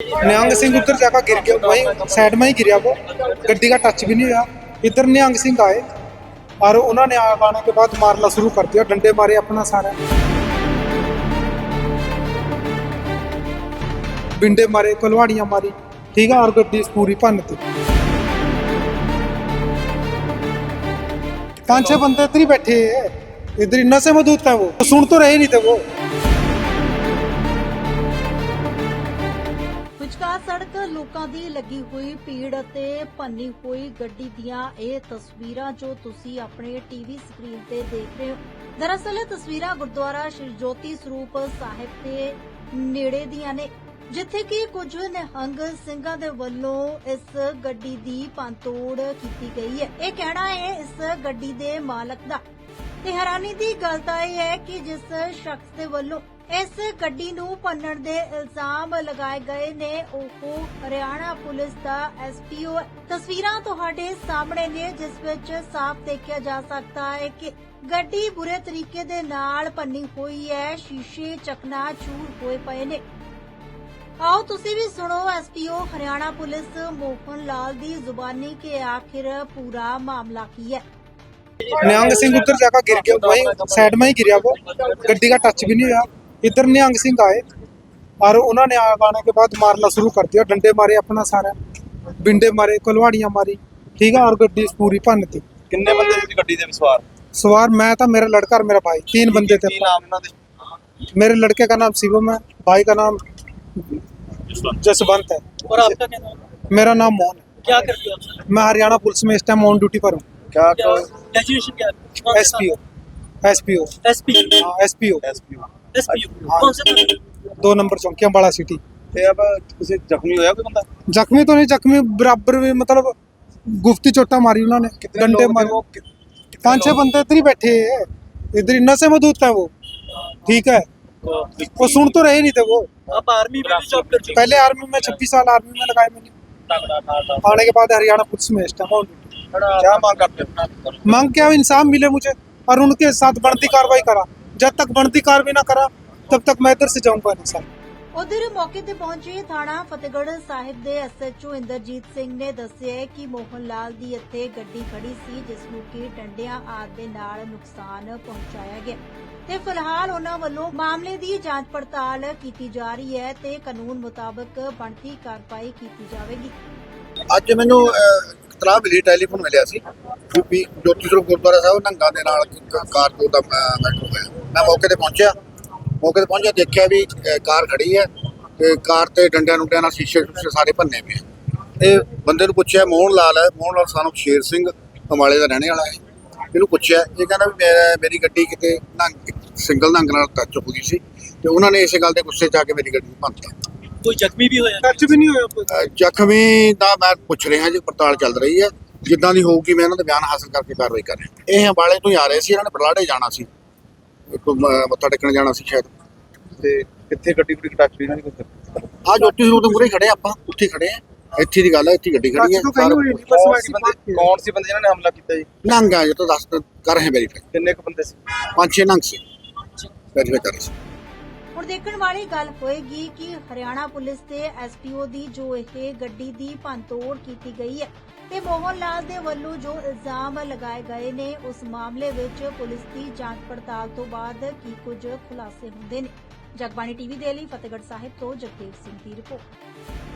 निहंग सिंह उधर जाकर गिर गया वहीं साइड में ही गिरा वो गड्डी का टच भी नहीं हुआ इधर निहंग सिंह आए और उन्होंने आ- आने के बाद मारना शुरू कर दिया डंडे मारे अपना सारा बिंडे मारे कुलवाड़ियां मारी ठीक है और गड्डी पूरी भन्न दी पांच छह बंदे इधर ही बैठे हैं इधर ही नशे में दूत है वो सुन तो रहे नहीं थे वो ਵਿਚਕਾਰ ਸੜਕ ਲੋਕਾਂ ਦੀ ਲੱਗੀ ਹੋਈ ਭੀੜ ਅਤੇ ਭੰਨੀ ਹੋਈ ਗੱਡੀ ਦੀਆਂ ਇਹ ਤਸਵੀਰਾਂ ਜੋ ਤੁਸੀਂ ਆਪਣੇ ਟੀਵੀ ਸਕਰੀਨ ਤੇ ਦੇਖ ਰਹੇ ਹੋ। ਦਰਅਸਲ ਇਹ ਤਸਵੀਰਾਂ ਗੁਰਦੁਆਰਾ ਸ਼੍ਰੀ ਜੋਤੀ ਸਰੂਪ ਸਾਹਿਬ ਦੇ ਨੇੜੇ ਦੀਆਂ ਨੇ, ਜਿੱਥੇ ਕਿ ਕੁਝ ਨਿਹੰਗ ਸਿੰਘਾਂ ਦੇ ਵੱਲੋਂ ਇਸ ਗੱਡੀ ਦੀ ਪੰਤੋੜ ਕੀਤੀ ਗਈ ਹੈ। ਇਹ ਕਹਿਣਾ ਹੈ ਇਸ ਗੱਡੀ ਦੇ ਮਾਲਕ ਦਾ। ਤੇ ਹੈਰਾਨੀ ਦੀ ਗੱਲ ਤਾਂ ਇਹ ਹੈ ਕਿ ਜਿਸ ਸ਼ਖਸ ਦੇ ਵੱਲੋਂ ਇਸ ਗੱਡੀ ਨੂੰ ਭੰਨਣ ਦੇ ਇਲਜ਼ਾਮ ਲਗਾਏ ਗਏ ਨੇ ਉਹ ਹਰਿਆਣਾ ਪੁਲਿਸ ਦਾ ਐਸਪੀਓ ਹੈ ਤਸਵੀਰਾਂ ਤੁਹਾਡੇ ਸਾਹਮਣੇ ਨੇ ਜਿਸ ਵਿੱਚ ਸਾਫ਼ ਦੇਖਿਆ ਜਾ ਸਕਦਾ ਹੈ ਕਿ ਗੱਡੀ ਬੁਰੇ ਤਰੀਕੇ ਦੇ ਨਾਲ ਭੰਨੀ ਹੋਈ ਹੈ ਸ਼ੀਸ਼ੇ ਚਕਨਾ ਚੂਰ ਹੋਏ ਪਏ ਨੇ ਆਓ ਤੁਸੀਂ ਵੀ ਸੁਣੋ ਐਸਪੀਓ ਹਰਿਆਣਾ ਪੁਲਿਸ ਮੋਹਨ ਲਾਲ ਦੀ ਜ਼ੁਬਾਨੀ ਕਿ ਆਖਿਰ ਪੂਰਾ ਮਾਮਲਾ ਕੀ ਹੈ निहंग सिंह उधर जाकर गिर गया वहीं साइड में ही गिरा वो गड्डी का टच भी नहीं हुआ इधर निहंग सिंह आए और उन्होंने आ- आने के बाद मारना शुरू कर दिया डंडे मारे अपना सारा बिंडे मारे कुलवाड़ियां मारी ठीक है और गड्डी पूरी भन्न दी ਕਿੰਨੇ ਬੰਦੇ ਸੀ ਗੱਡੀ ਦੇ ਵਿਸਵਾਰ सवार मैं था मेरा लड़का और मेरा भाई तीन बंदे थे ਕੀ ਨਾਮ ਇਹਨਾਂ ਦੇ मेरे लड़के का नाम शिवम है भाई का नाम जसवंत है और आपका क्या नाम है? मेरा नाम मोहन है क्या करते हो आप मैं हरियाणा पुलिस में इस टाइम ऑन ड्यूटी पर हूँ ਕਿਆ क्या ग्रेजुएशन क्या है S P O S P O S P S P O SPO S P हाँ। कौन से थाने? दो नंबर चौकी अम्बाड़ा सिटी ਤੇ ਅਬ ਕਿਸੇ ਜ਼ਖਮੀ ਹੋਇਆ ਕੋਈ ਬੰਦਾ जख्मी तो नहीं जख्मी बराबर भी मतलब गुफ्ती चोटा मारी उन्होंने कितने डंडे लोग थे मारे वो? कि- कितने पांच छह लोग? बंदे इधर ही बैठे हैं इधर ही नशे में दूत है वो ठीक है वो सुन तो रहे नहीं थे वो आप आर्मी में भी जॉब करते पहले आर्मी में छब्बीस साल आर्मी में लगाए मैंने आने के बाद हरियाणा पुलिस में इस टाइम on duty। क्या मांग करते हो मांग क्या इंसाफ मिले मुझे और उनके साथ बढ़ती कार्रवाई करा जब तक बढ़ती कार्रवाई ना करा तब तक मैं इधर से जाऊंगा नहीं सर ਉਧਰ ਮੌਕੇ ਤੇ ਪਹੁੰਚੇ ਥਾਣਾ ਫਤਿਹਗੜ੍ਹ ਸਾਹਿਬ ਦੇ ਐਸਐਚਓ ਇੰਦਰਜੀਤ ਸਿੰਘ ਨੇ ਦੱਸਿਆ ਹੈ ਕਿ ਮੋਹਨ ਲਾਲ ਦੀ ਇੱਥੇ ਗੱਡੀ ਖੜੀ ਸੀ ਜਿਸ ਨੂੰ ਕਿ ਡੰਡਿਆਂ ਆਦਿ ਦੇ ਨਾਲ ਨੁਕਸਾਨ ਪਹੁੰਚਾਇਆ ਗਿਆ ਤੇ ਫਿਲਹਾਲ ਉਹਨਾਂ ਵੱਲੋਂ ਮਾਮਲੇ ਦੀ ਜਾਂਚ ਪੜਤਾਲ ਕੀਤੀ ਜਾ ਰਹੀ ਹੈ ਤੇ ਕਾਨੂੰਨ ਮੁਤਾਬਕ ਬਣਦੀ ਕਾਰਵਾਈ ਕੀਤੀ ਜਾਵੇਗੀ ਅੱਜ ਮੈਨੂੰ ਅਹ, ਇਤਲਾਹ ਮਿਲੀ ਟੈਲੀਫੋਨ ਮਿਲਿਆ ਸੀ ਕਿ ਵੀ ਜੋਤੀ ਸਰੂਪ ਗੁਰਦੁਆਰਾ ਸਾਹਿਬ ਨੰਗਾ ਦੇ ਨਾਲ ਕ- ਕਾਰ ਤੋਂ ਦਾ ਮੈਟਰ ਹੋਇਆ ਮੈਂ ਮੌਕੇ ਤੇ ਪਹੁੰਚਿਆ। ਮੌਕੇ ਤੇ ਪਹੁੰਚਿਆ ਦੇਖਿਆ ਵੀ ਕਾਰ ਖੜੀ ਹੈ ਤੇ ਕਾਰ ਤੇ ਡੰਡਿਆਂ ਡੁੰਡਿਆਂ ਨਾਲ ਸ਼ੀਸ਼ੇ ਸ਼ੂਸ਼ੇ ਸਾਰੇ ਭੰਨੇ ਪਏ ਤੇ ਬੰਦੇ ਨੂੰ ਪੁੱਛਿਆ ਮੋਹਨ ਲਾਲ ਹੈ? ਮੋਹਨ ਲਾਲ ਸਾਨੂੰ ਸ਼ੇਰ ਸਿੰਘ ਹਮਾਲੇ ਦਾ ਰਹਿਣੇ ਵਾਲਾ ਹੈ। ਇਹਨੂੰ ਪੁੱਛਿਆ ਇਹ ਕਹਿੰਦਾ ਵੀ ਮੇਰੀ ਗੱਡੀ ਕਿਤੇ ਨੰਗ ਸਿੰਗਲ ਨੰਗ ਨਾਲ ਟੱਚ ਹੋ ਗਈ ਸੀ ਤੇ ਉਹਨਾਂ ਨੇ ਇਸੇ ਗੱਲ ਤੇ ਗੁੱਸੇ ਜਾ ਕੇ ਮੇਰੀ ਗੱਡੀ ਨੂੰ ਭੰਨਤਾ। ਕੋਈ ਜ਼ਖਮੀ ਵੀ ਹੋਇਆ? ਟੱਚ ਵੀ ਨਹੀਂ ਹੋਇਆ ਕੋਈ। ਜ਼ਖਮੀ ਦਾ ਮੈਂ ਪੁੱਛ ਰਿਹਾ ਜੀ ਪੜਤਾਲ ਚੱਲ ਰਹੀ ਹੈ। ਜਿੱਦਾਂ ਦੀ ਹੋਊਗੀ ਮੈਂ ਇਹਨਾਂ ਦਾ ਬਿਆਨ ਹਾਸਲ ਕਰਕੇ ਕਾਰਵਾਈ ਕਰ ਰਿਹਾ। ਇਹ ਅੰਬਾਲੇ ਤੋਂ ਹੀ ਆ ਰਹੇ ਸੀ ਇਹਨਾਂ ਨੇ ਬਰਲਾਡੇ ਜਾਣਾ ਸੀ। ਮੱਥਾ ਟੇਕਣ ਜਾਣਾ ਸੀ ਸ਼ਾਇਦ। ਤੇ ਕਿੱਥੇ ਗੱਡੀ ਗੁੱਡੀ ਟੱਚ ਹੋਈ ਇਹਨਾਂ ਆ ਜੋਤੀ ਰੋਡ ਦੇ ਮੂਰੇ ਖੜੇ ਆਪਾਂ ਉੱਥੇ ਖੜੇ ਆ। ਇੱਥੇ ਦੀ ਗੱਲ ਹੈ ਇੱਥੇ ਗੱਡੀ ਖੜੀ ਹੈ ਕੌਣ ਸੀ ਬੰਦੇ ਜਿਨ੍ਹਾਂ ਨੇ ਹਮਲਾ ਕੀਤਾ ਜੀ? ਨੰਗ ਜੇ ਤਾਂ ਦੱਸ ਕਰ ਰਹੇ ਵੈਰੀਫਾਈ ਕਿੰਨੇ ਕੁ ਬੰਦੇ ਸੀ? ਪੰਜ ਛੇ ਨੰਗ ਸੀ। ਵੈਰੀਫਾਈ ਕਰ ਰਹੇ ਸੀ। ਹੁਣ ਦੇਖਣ ਵਾਲੀ ਗੱਲ ਹੋਏਗੀ ਕਿ ਹਰਿਆਣਾ ਪੁਲਿਸ ਤੇ ਐਸਪੀਓ ਦੀ ਜੋ ਇਹ ਗੱਡੀ ਦੀ ਭੰਨਤੋੜ ਕੀਤੀ ਗਈ ਹੈ ਤੇ ਮੋਹਨ ਲਾਲ ਦੇ ਵੱਲੋਂ ਜੋ ਇਲਜ਼ਾਮ ਲਗਾਏ ਗਏ ਨੇ, ਉਸ ਮਾਮਲੇ ਵਿੱਚ ਪੁਲਿਸ ਦੀ ਜਾਂਚ ਪੜਤਾਲ ਤੋਂ ਬਾਅਦ ਕੀ ਕੁਝ ਖੁਲਾਸੇ ਹੁੰਦੇ ਨੇ? ਜਗਬਾਣੀ ਟੀਵੀ ਦੇ ਲਈ ਫਤਿਹਗੜ੍ਹ ਸਾਹਿਬ ਤੋਂ ਜਗਦੇਵ ਸਿੰਘ ਦੀ ਰਿਪੋਰਟ।